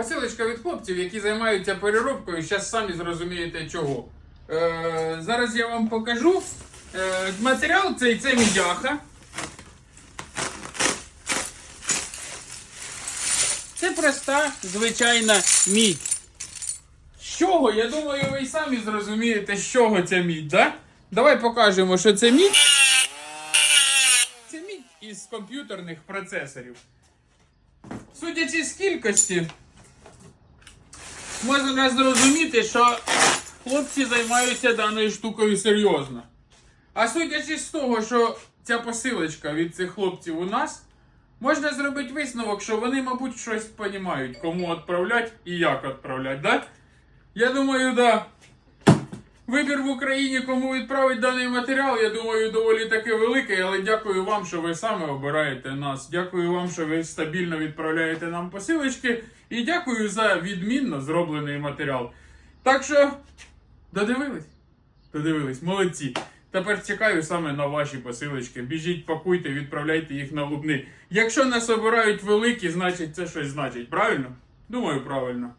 Посилочка від хлопців, які займаються переробкою, зараз самі зрозумієте чого. Е, зараз я вам покажу. Е, матеріал цей це мідяха. Це проста звичайна мідь. З чого? Я думаю, ви й самі зрозумієте, з чого ця мідь, да? Давай покажемо, що це мідь. Це мідь із комп'ютерних процесорів. Судячи з кількості, можна зрозуміти, що хлопці займаються даною штукою серйозно. А судячи з того, що ця посилочка від цих хлопців у нас, можна зробити висновок, що вони, мабуть, щось розуміють, кому відправляти і як відправляти, да? Я думаю, да. Вибір в Україні, кому відправить даний матеріал, я думаю, доволі таки великий, але дякую вам, що ви саме обираєте нас. Дякую вам, що ви стабільно відправляєте нам посилочки. І дякую за відмінно зроблений матеріал. Так що, додивились? Додивились, молодці. Тепер чекаю саме на ваші посилочки. Біжіть, пакуйте, відправляйте їх на лубни. Якщо нас обирають великі, значить це щось значить. Правильно? Думаю, правильно.